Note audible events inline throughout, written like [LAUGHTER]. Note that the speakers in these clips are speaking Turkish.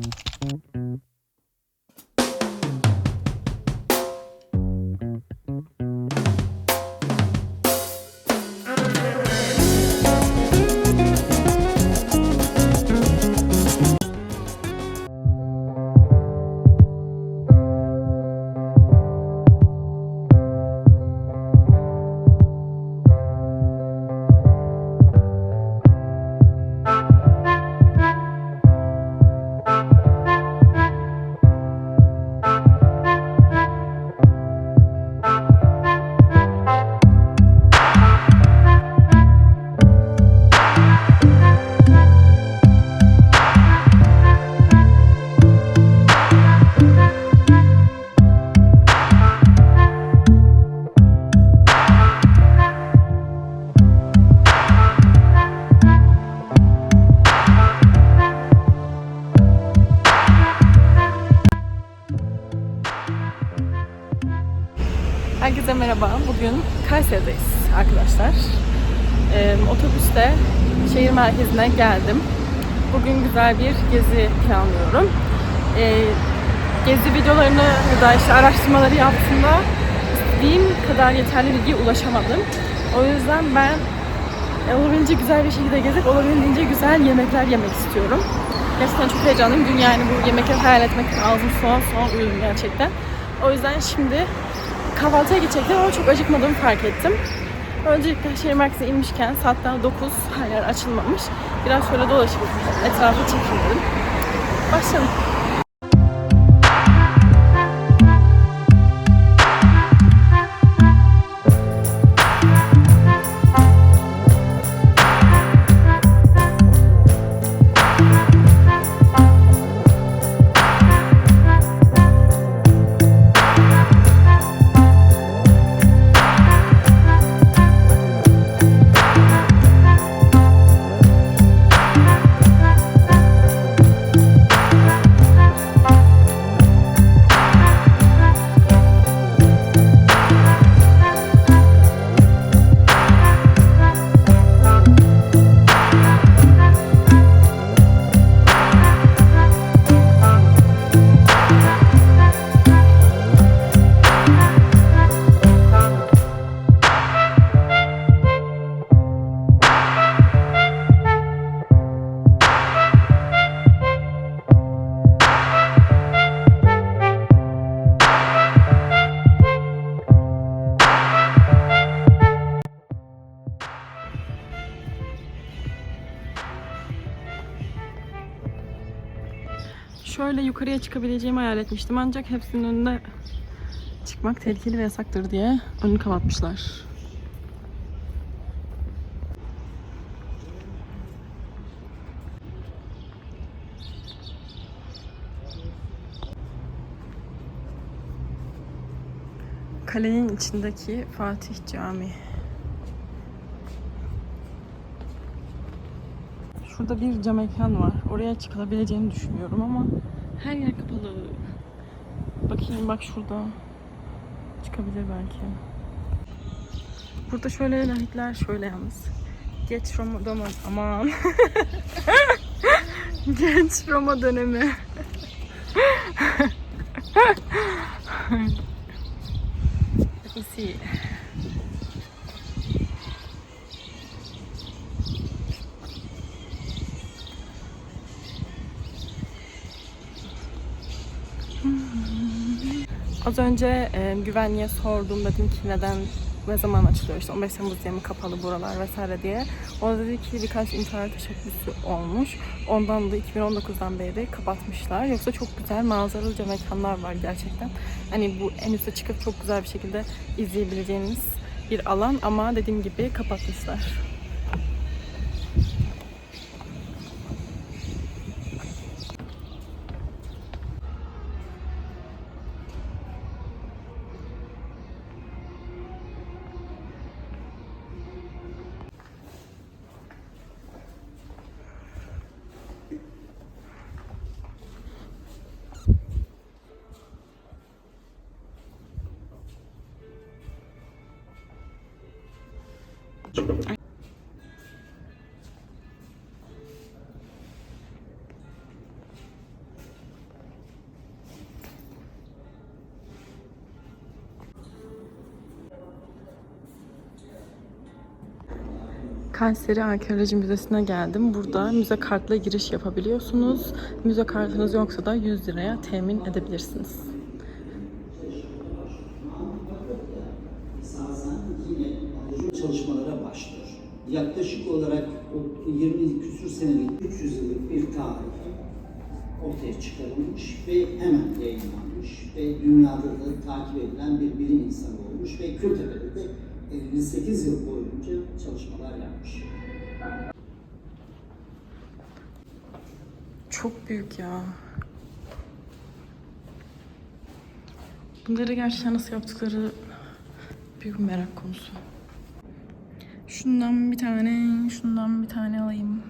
Mm-hmm. Arkadaşlar. Ee, otobüste şehir merkezine geldim. Bugün güzel bir gezi planlıyorum. Ee, gezi videolarını ya da işte araştırmaları yaptığımda istediğim kadar yeterli bilgiye ulaşamadım. O yüzden ben olabildiğince güzel bir şekilde gezip olabildiğince güzel yemekler yemek istiyorum. Gerçekten çok heyecanlıyım. Dün yani bu yemekleri hayal etmekten ağzım soğan soğan uyudum gerçekten. O yüzden şimdi kahvaltıya gidecektim ama çok acıkmadığımı fark ettim. Öncelikle şehir merkezine inmişken saat daha 9 her yer açılmamış. Biraz şöyle dolaşıp etrafı çekeyim dedim. Başlayalım. Yukarıya çıkabileceğimi hayal etmiştim ancak hepsinin önünde çıkmak tehlikeli ve yasaktır diye önünü kapatmışlar. Kalenin içindeki Fatih Camii. Şurada bir cam mekan var. Oraya çıkılabileceğini düşünüyorum ama her yer kapalı. Bakayım bak şurada. Çıkabilir belki. Burada şöyle lahitler şöyle yalnız. Geç Roma dönemi. Aman. [LAUGHS] Genç Roma dönemi. [LAUGHS] See. Az önce e, güvenliğe sordum dedim ki neden ne zaman açılıyor işte 15 Temmuz diye mi kapalı buralar vesaire diye. O dedi ki birkaç intihar teşebbüsü olmuş. Ondan da 2019'dan beri kapatmışlar. Yoksa çok güzel manzaralıca mekanlar var gerçekten. Hani bu en üste çıkıp çok güzel bir şekilde izleyebileceğiniz bir alan ama dediğim gibi kapatmışlar. Kayseri Arkeoloji Müzesi'ne geldim. Burada müze kartla giriş yapabiliyorsunuz. Müze kartınız yoksa da 100 liraya temin edebilirsiniz. Çalışmalara başlıyor. Yaklaşık olarak o 20 küsur senelik 300 yıllık bir tarih ortaya çıkarılmış ve hemen yayınlanmış ve dünyada da takip edilen bir bilim insanı olmuş ve Kültepe'de de 58 yıl boyunca çalışmalar yapmış. Çok büyük ya. Bunları gerçekten nasıl yaptıkları büyük merak konusu. Şundan bir tane, şundan bir tane alayım.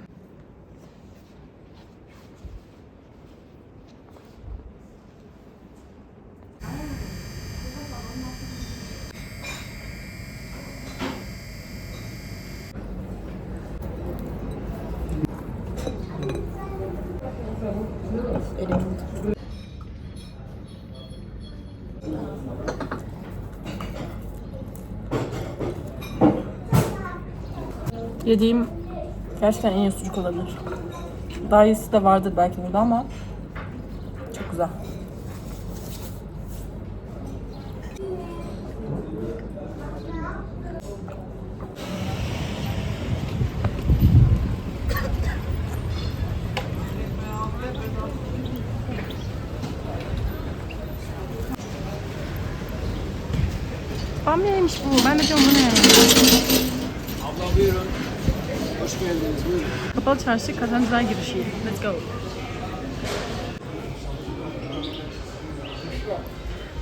Yediğim gerçekten en iyi sucuk olabilir. Daha iyisi de vardır belki burada ama çok güzel. Bamyaymış bu. Ben de diyorum bu ne? Abla buyurun. Hoş geldiniz. Buyurun. Kapalı çarşı kazancılar girişi. Let's go.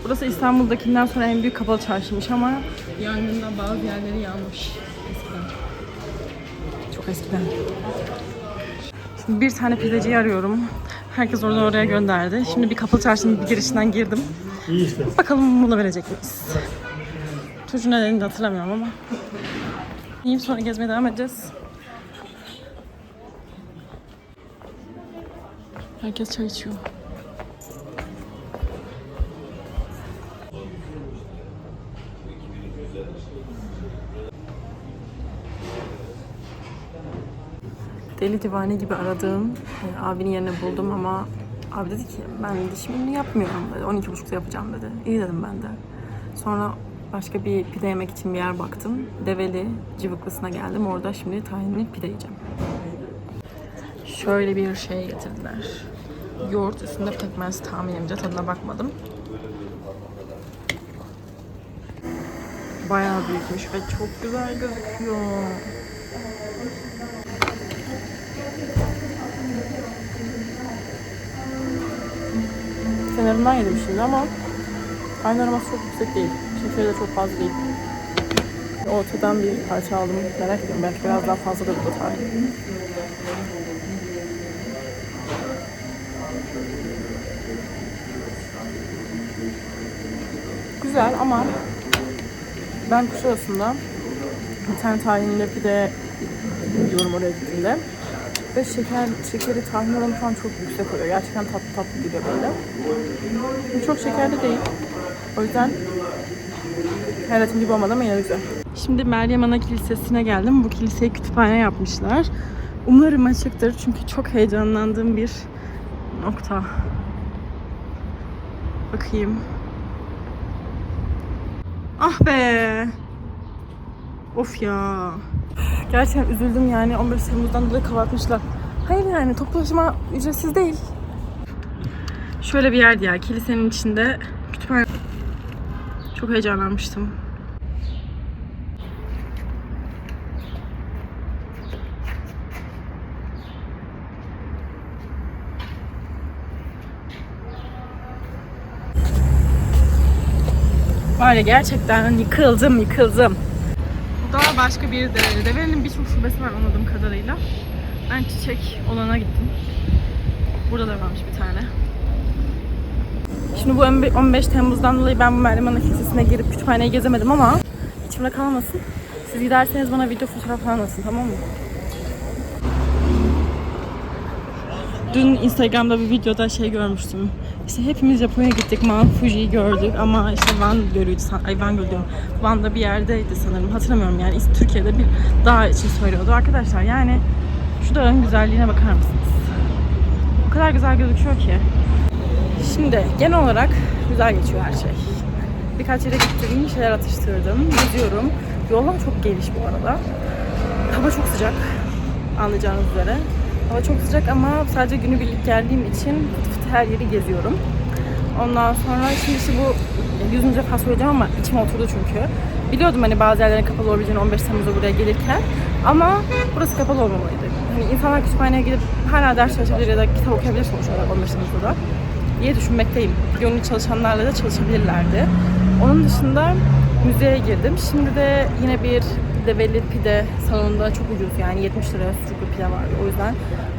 Burası İstanbul'dakinden sonra en büyük kapalı çarşıymış ama yangında bazı yerleri yanmış eskiden. Çok eskiden. Şimdi bir tane pideciyi arıyorum. Herkes oradan oraya gönderdi. Şimdi bir kapalı çarşının bir girişinden girdim. Bakalım bunu verecek miyiz? Çocuğun nedenini de hatırlamıyorum ama. İyiyim sonra gezmeye devam edeceğiz. Herkes çay içiyor. Deli divane gibi aradığım e, abinin yerini buldum ama abi dedi ki ben dişimi yapmıyorum dedi. 12.30'da yapacağım dedi. İyi dedim ben de. Sonra başka bir pide yemek için bir yer baktım. Develi Cıvıklısı'na geldim. Orada şimdi tahinli pide yiyeceğim. Şöyle bir şey getirdiler. Yoğurt üstünde pekmez tahminimce tadına bakmadım. Bayağı büyükmüş ve çok güzel gözüküyor. Kenarından yedim şimdi ama aynı aroması çok yüksek değil. Şekeri de çok fazla değil. Ortadan bir parça aldım. Merak ediyorum. Belki biraz daha fazla da burada tahin. Güzel ama ben Kuşadası'nda bir tane tahinli pide yiyorum oraya gittiğimde. Ve şeker, şekeri tahin oranı falan çok yüksek oluyor. Gerçekten tatlı tatlı gidiyor böyle. Çok şekerli değil. O yüzden hayatım gibi olmadı ama yine güzel. Şimdi Meryem Ana Kilisesi'ne geldim. Bu kiliseyi kütüphane yapmışlar. Umarım açıktır çünkü çok heyecanlandığım bir nokta. Bakayım. Ah be. Of ya. Gerçekten üzüldüm yani 15 Temmuz'dan dolayı kapatmışlar. Hayır yani toplu taşıma ücretsiz değil. Şöyle bir yerdi ya kilisenin içinde kütüphane. Çok heyecanlanmıştım. Var ya gerçekten yıkıldım yıkıldım. Bu da başka bir develi. Develinin birçok şubesi var anladığım kadarıyla. Ben çiçek olana gittim. Burada da varmış bir tane. Şimdi bu 15 Temmuz'dan dolayı ben bu Meryem Ana Kilisesi'ne girip kütüphaneyi gezemedim ama içimde kalmasın. Siz giderseniz bana video fotoğraf falan atın tamam mı? Dün Instagram'da bir videoda şey görmüştüm. İşte hepimiz Japonya'ya gittik, Mount Fuji'yi gördük ama işte Van Gölü'ydü, ay Van Gölü diyorum. Van'da bir yerdeydi sanırım, hatırlamıyorum yani Türkiye'de bir dağ için söylüyordu. Arkadaşlar yani şu dağın güzelliğine bakar mısınız? O kadar güzel gözüküyor ki. Şimdi genel olarak güzel geçiyor her şey. Birkaç yere gittim, bir şeyler atıştırdım, geziyorum. Yollar çok geniş bu arada. Hava çok sıcak anlayacağınız üzere. Hava çok sıcak ama sadece günübirlik geldiğim için fıt fıt her yeri geziyorum. Ondan sonra şimdi işte bu yüzüncü defa söyleyeceğim ama içime oturdu çünkü. Biliyordum hani bazı yerlerin kapalı olabileceğini 15 Temmuz'da buraya gelirken. Ama burası kapalı olmamalıydı. Hani insanlar kütüphaneye gidip hala ders çalışabilir ya da kitap okuyabilir sonuç olarak 15 Temmuz'da da diye düşünmekteyim. Gönüllü çalışanlarla da çalışabilirlerdi. Onun dışında müzeye girdim. Şimdi de yine bir develi pide salonunda çok ucuz yani 70 liraya sucuklu pide vardı. O yüzden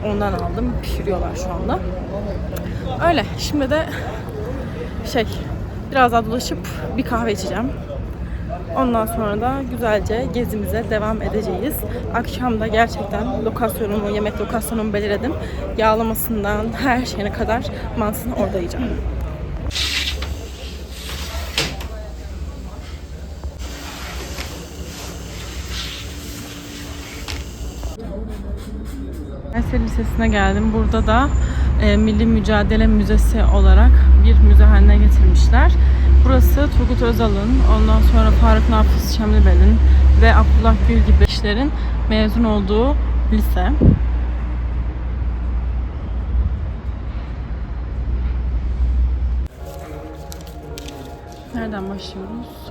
ondan aldım. Pişiriyorlar şu anda. Öyle. Şimdi de şey biraz daha dolaşıp bir kahve içeceğim. Ondan sonra da güzelce gezimize devam edeceğiz. Akşam da gerçekten lokasyonumu, yemek lokasyonumu belirledim. Yağlamasından her şeyine kadar mantısını orada yiyeceğim. Kayseri Lisesi'ne geldim. Burada da e, Milli Mücadele Müzesi olarak bir müze haline getirmişler. Burası Turgut Özal'ın, ondan sonra Faruk Nafiz Şemlibel'in ve Abdullah Gül gibi kişilerin mezun olduğu lise. Nereden başlıyoruz?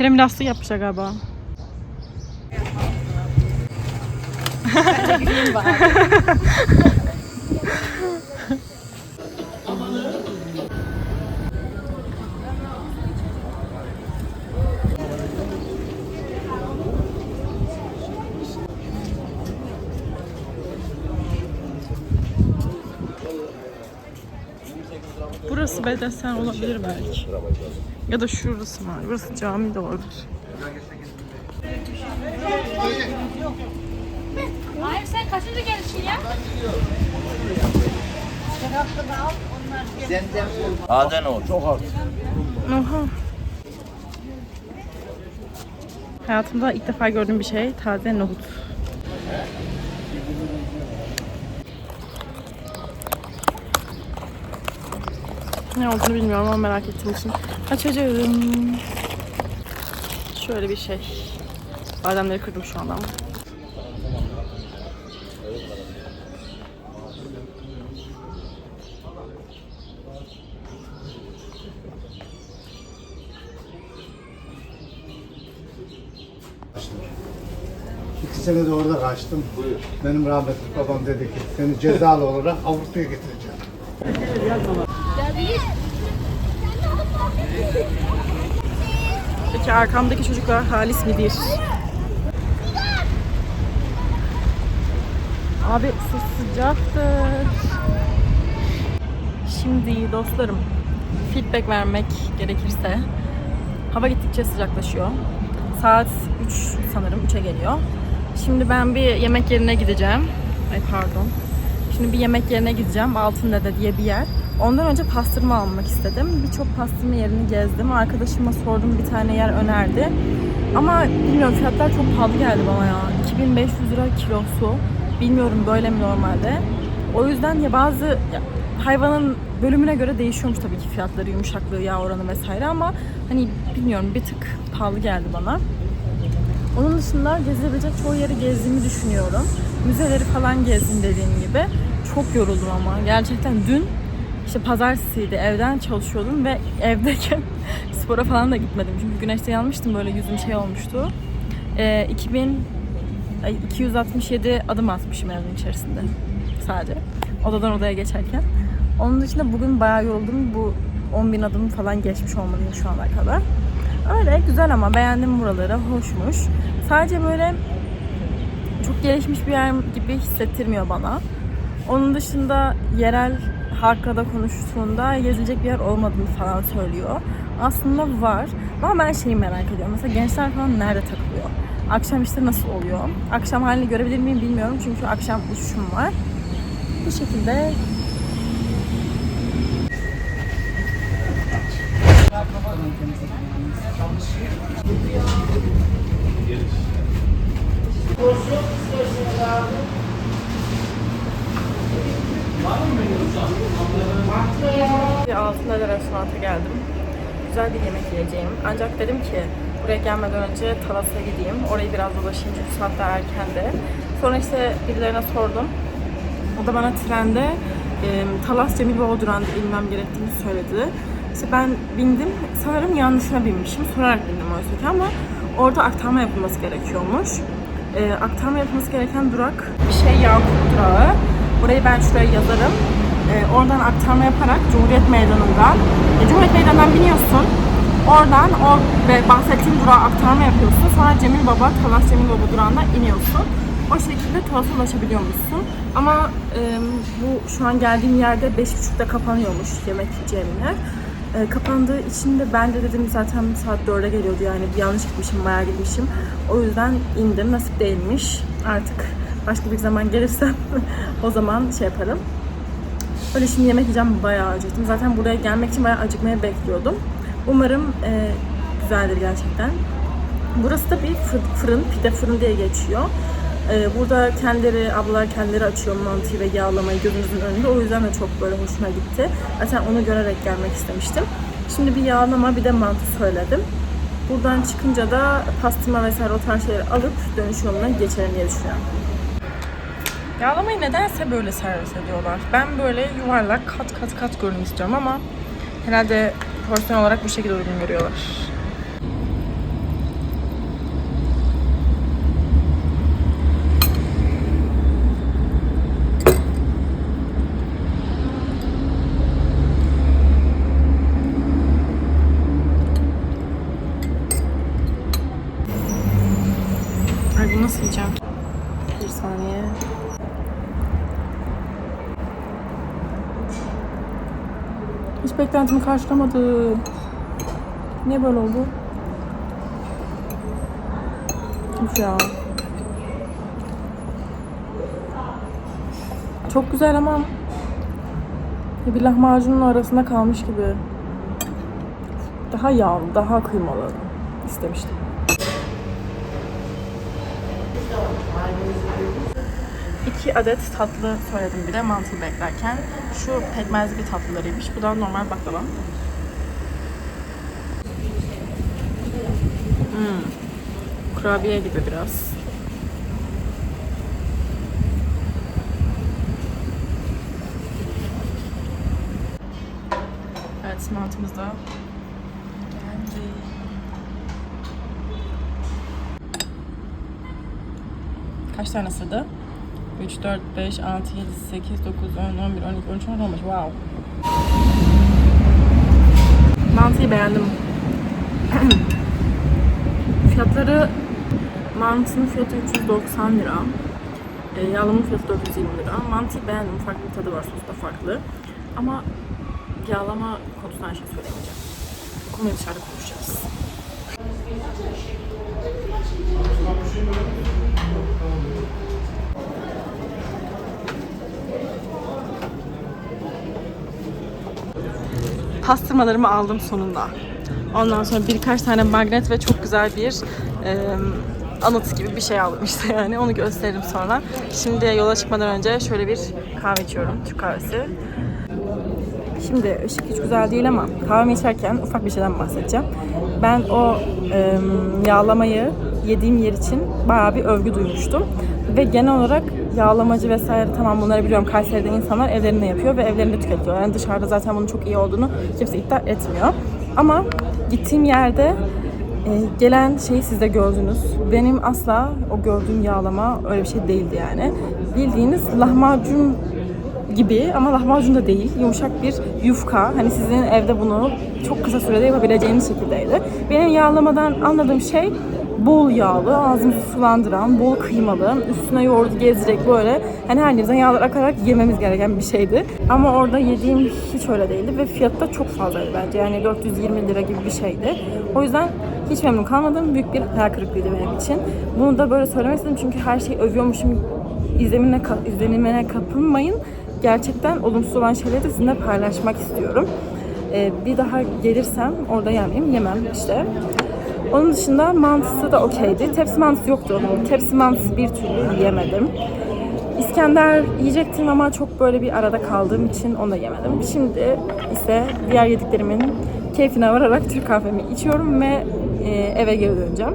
Kerem lastik yapmışlar galiba. Burası bedesen olabilir belki. Ya da şurası var. Burası cami de olabilir. Hayır sen kaçıncı gelişin ya? Aden ol. Çok az. Oha. Hayatımda ilk defa gördüğüm bir şey taze nohut. Ne olduğunu bilmiyorum ama merak ettiğim için açacağım. Şöyle bir şey. Bademleri kırdım şu anda ama. İki sene de orada kaçtım. Benim rahmetli babam dedi ki seni cezalı olarak Avrupa'ya getireceğim. Peki arkamdaki çocuklar halis midir? Abi su sıcaktır. Şimdi dostlarım feedback vermek gerekirse hava gittikçe sıcaklaşıyor. Saat 3 sanırım 3'e geliyor. Şimdi ben bir yemek yerine gideceğim. Ay pardon. Şimdi bir yemek yerine gideceğim. Altındede diye bir yer. Ondan önce pastırma almak istedim. Birçok pastırma yerini gezdim. Arkadaşıma sordum bir tane yer önerdi. Ama bilmiyorum fiyatlar çok pahalı geldi bana ya. 2500 lira kilosu. Bilmiyorum böyle mi normalde. O yüzden ya bazı ya hayvanın bölümüne göre değişiyormuş tabii ki fiyatları, yumuşaklığı, yağ oranı vesaire ama hani bilmiyorum bir tık pahalı geldi bana. Onun dışında gezilebilecek çoğu yeri gezdiğimi düşünüyorum. Müzeleri falan gezdim dediğim gibi. Çok yoruldum ama. Gerçekten dün işte pazartesiydi evden çalışıyordum ve evdeyken [LAUGHS] spora falan da gitmedim. Çünkü güneşte yanmıştım böyle yüzüm şey olmuştu. Ee, 2000 ay, 267 adım atmışım evin içerisinde sadece. Odadan odaya geçerken. Onun dışında bugün bayağı yoruldum. Bu 10.000 adım falan geçmiş olmalıyım şu ana kadar. Öyle güzel ama beğendim buraları. Hoşmuş. Sadece böyle çok gelişmiş bir yer gibi hissettirmiyor bana. Onun dışında yerel halkla da konuştuğunda gezilecek bir yer olmadığını falan söylüyor. Aslında var. Ama ben şeyi merak ediyorum. Mesela gençler falan nerede takılıyor? Akşam işte nasıl oluyor? Akşam halini görebilir miyim bilmiyorum. Çünkü akşam uçuşum var. Bu şekilde Bir Altınada restoranta geldim. Güzel bir yemek yiyeceğim. Ancak dedim ki buraya gelmeden önce Talas'a gideyim. Orayı biraz dolaşayım çünkü saat daha erkendi. Sonra işte birilerine sordum. O da bana trende e, Talas Cemil Baba durağında inmem gerektiğini söyledi. İşte ben bindim. Sanırım yanlışına binmişim. Sorarak bindim oysa ki ama orada aktarma yapılması gerekiyormuş. E, aktarma yapılması gereken durak bir şey Yakup durağı. Burayı ben şuraya yazarım. E, oradan aktarma yaparak Cumhuriyet Meydanı'ndan e, Cumhuriyet Meydanı'ndan biniyorsun. Oradan o ve bahsettiğim durağa aktarma yapıyorsun. Sonra Cemil Baba, Talas Cemil Baba durağından iniyorsun. O şekilde Talas'a ulaşabiliyormuşsun. Ama e, bu şu an geldiğim yerde 5.30'da kapanıyormuş yemek yiyeceğim yer. E, kapandığı için de ben de dedim zaten saat 4'e geliyordu yani bir yanlış gitmişim, bayağı gitmişim. O yüzden indim, nasip değilmiş. Artık başka bir zaman gelirsem [LAUGHS] o zaman şey yaparım. Öyle şimdi yemek yiyeceğim bayağı acıktım. Zaten buraya gelmek için bayağı acıkmaya bekliyordum. Umarım e, güzeldir gerçekten. Burası da bir fır- fırın, pide fırın diye geçiyor. E, burada kendileri, ablalar kendileri açıyor mantıyı ve yağlamayı gözünüzün önünde. O yüzden de çok böyle hoşuma gitti. Zaten onu görerek gelmek istemiştim. Şimdi bir yağlama bir de mantı söyledim. Buradan çıkınca da pastırma vesaire o tarz şeyleri alıp dönüş yoluna geçelim diye düşünüyorum. Yağlamayı nedense böyle servis ediyorlar. Ben böyle yuvarlak kat kat kat görün istiyorum ama herhalde porsiyon olarak bu şekilde uygun görüyorlar. Ay bunu nasıl yiyeceğim? Bir saniye. Hiç beklentimi karşılamadı. Niye böyle oldu? Üf ya. Çok güzel ama bir lahmacunun arasında kalmış gibi. Daha yağlı, daha kıymalı istemiştim. İki adet tatlı söyledim bir de mantıyı beklerken. Şu pekmezli bir tatlılarıymış. Bu da normal baklava. Hmm. Kurabiye gibi biraz. Evet mantımız da geldi. Kaç tane sığdı? 3, 4, 5, 6, 7, 8, 9, 10, 11, 12, 13, 14, 15. Wow. Mantıyı beğendim. [CLEARS THROAT] Fiyatları mantının fiyatı 390 lira. E, yağlamanın fiyatı 420 lira. Mantıyı beğendim. Farklı bir tadı var. Sosu da farklı. Ama yağlama konusunda şey söylemeyeceğim. Bu konuyu dışarıda konuşacağız. Pastırmalarımı aldım sonunda. Ondan sonra birkaç tane magnet ve çok güzel bir e, anıt gibi bir şey aldım [LAUGHS] işte yani. Onu gösteririm sonra. Şimdi yola çıkmadan önce şöyle bir kahve içiyorum. Türk kahvesi. Şimdi ışık hiç güzel değil ama kahvemi içerken ufak bir şeyden bahsedeceğim. Ben o e, yağlamayı yediğim yer için bayağı bir övgü duymuştum. Ve genel olarak yağlamacı vesaire tamam bunları biliyorum. Kayseri'de insanlar evlerinde yapıyor ve evlerinde tüketiyor. Yani dışarıda zaten bunun çok iyi olduğunu kimse iddia etmiyor. Ama gittiğim yerde e, gelen şeyi siz de gördünüz. Benim asla o gördüğüm yağlama öyle bir şey değildi yani. Bildiğiniz lahmacun gibi ama lahmacun da değil. Yumuşak bir yufka. Hani sizin evde bunu çok kısa sürede yapabileceğiniz şekildeydi. Benim yağlamadan anladığım şey bol yağlı, ağzımızı sulandıran, bol kıymalı, üstüne yoğurdu gezdirerek böyle hani her yerimizden yağlar akarak yememiz gereken bir şeydi. Ama orada yediğim hiç öyle değildi ve fiyatı da çok fazlaydı bence. Yani 420 lira gibi bir şeydi. O yüzden hiç memnun kalmadım. Büyük bir hayal kırıklığıydı benim için. Bunu da böyle söylemek istedim çünkü her şeyi övüyormuşum izlenimine, izlenimine kapılmayın. Gerçekten olumsuz olan şeyleri de sizinle paylaşmak istiyorum. Ee, bir daha gelirsem orada yemeyeyim, yemem işte. Onun dışında mantısı da okeydi. Tepsi mantısı yoktu. Tepsi mantısı bir türlü yiyemedim. İskender yiyecektim ama çok böyle bir arada kaldığım için onu da yemedim. Şimdi ise diğer yediklerimin keyfine vararak Türk kahvemi içiyorum ve e, eve geri döneceğim.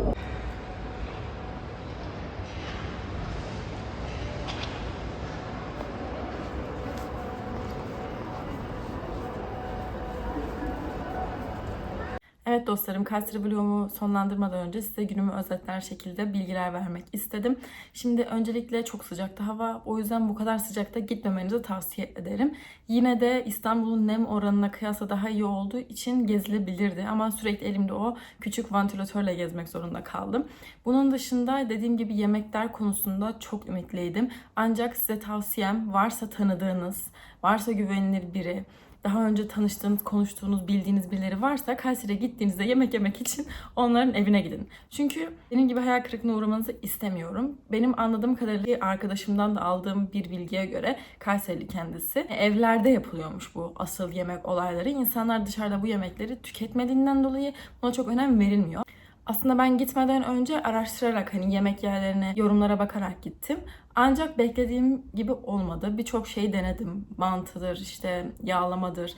Evet dostlarım, Kayseri vlogumu sonlandırmadan önce size günümü özetler şekilde bilgiler vermek istedim. Şimdi öncelikle çok sıcaktı hava. O yüzden bu kadar sıcakta gitmemenizi tavsiye ederim. Yine de İstanbul'un nem oranına kıyasla daha iyi olduğu için gezilebilirdi. Ama sürekli elimde o küçük vantilatörle gezmek zorunda kaldım. Bunun dışında dediğim gibi yemekler konusunda çok ümitliydim. Ancak size tavsiyem varsa tanıdığınız, varsa güvenilir biri, daha önce tanıştığınız, konuştuğunuz, bildiğiniz birileri varsa Kayseri'ye gittiğinizde yemek yemek için [LAUGHS] onların evine gidin. Çünkü benim gibi hayal kırıklığına uğramanızı istemiyorum. Benim anladığım kadarıyla arkadaşımdan da aldığım bir bilgiye göre Kayserili kendisi evlerde yapılıyormuş bu asıl yemek olayları. İnsanlar dışarıda bu yemekleri tüketmediğinden dolayı buna çok önem verilmiyor. Aslında ben gitmeden önce araştırarak hani yemek yerlerine yorumlara bakarak gittim. Ancak beklediğim gibi olmadı. Birçok şey denedim. Mantıdır, işte yağlamadır,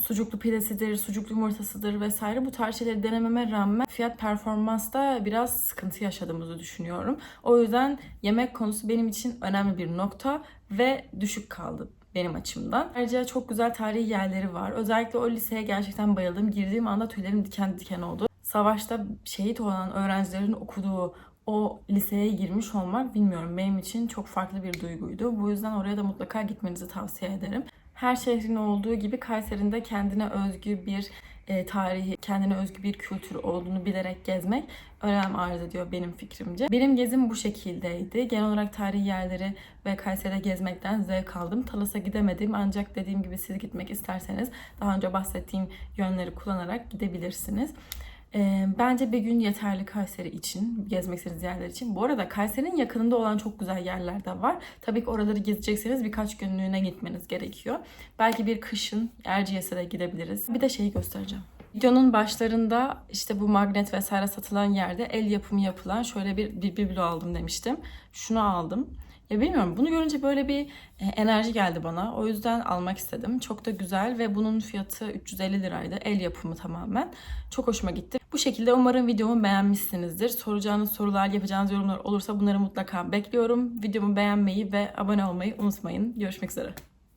sucuklu pidesidir, sucuklu yumurtasıdır vesaire. Bu tarz şeyleri denememe rağmen fiyat performansta biraz sıkıntı yaşadığımızı düşünüyorum. O yüzden yemek konusu benim için önemli bir nokta ve düşük kaldı benim açımdan. Ayrıca çok güzel tarihi yerleri var. Özellikle o liseye gerçekten bayıldım. Girdiğim anda tüylerim diken diken oldu. Savaşta şehit olan öğrencilerin okuduğu o liseye girmiş olmak bilmiyorum benim için çok farklı bir duyguydu. Bu yüzden oraya da mutlaka gitmenizi tavsiye ederim. Her şehrin olduğu gibi Kayseri'nin de kendine özgü bir e, tarihi, kendine özgü bir kültür olduğunu bilerek gezmek önem arz ediyor benim fikrimce. Benim gezim bu şekildeydi. Genel olarak tarihi yerleri ve Kayseri'de gezmekten zevk aldım. Talas'a gidemedim ancak dediğim gibi siz gitmek isterseniz daha önce bahsettiğim yönleri kullanarak gidebilirsiniz. Ee, bence bir gün yeterli Kayseri için, gezmek istediğiniz yerler için. Bu arada Kayseri'nin yakınında olan çok güzel yerler de var. Tabii ki oraları gezecekseniz birkaç günlüğüne gitmeniz gerekiyor. Belki bir kışın Erciyes'e de gidebiliriz. Bir de şeyi göstereceğim. Videonun başlarında işte bu magnet vesaire satılan yerde el yapımı yapılan şöyle bir bir biblo aldım demiştim. Şunu aldım. Ya bilmiyorum bunu görünce böyle bir e, enerji geldi bana. O yüzden almak istedim. Çok da güzel ve bunun fiyatı 350 liraydı. El yapımı tamamen. Çok hoşuma gitti. Bu şekilde umarım videomu beğenmişsinizdir. Soracağınız sorular, yapacağınız yorumlar olursa bunları mutlaka bekliyorum. Videomu beğenmeyi ve abone olmayı unutmayın. Görüşmek üzere.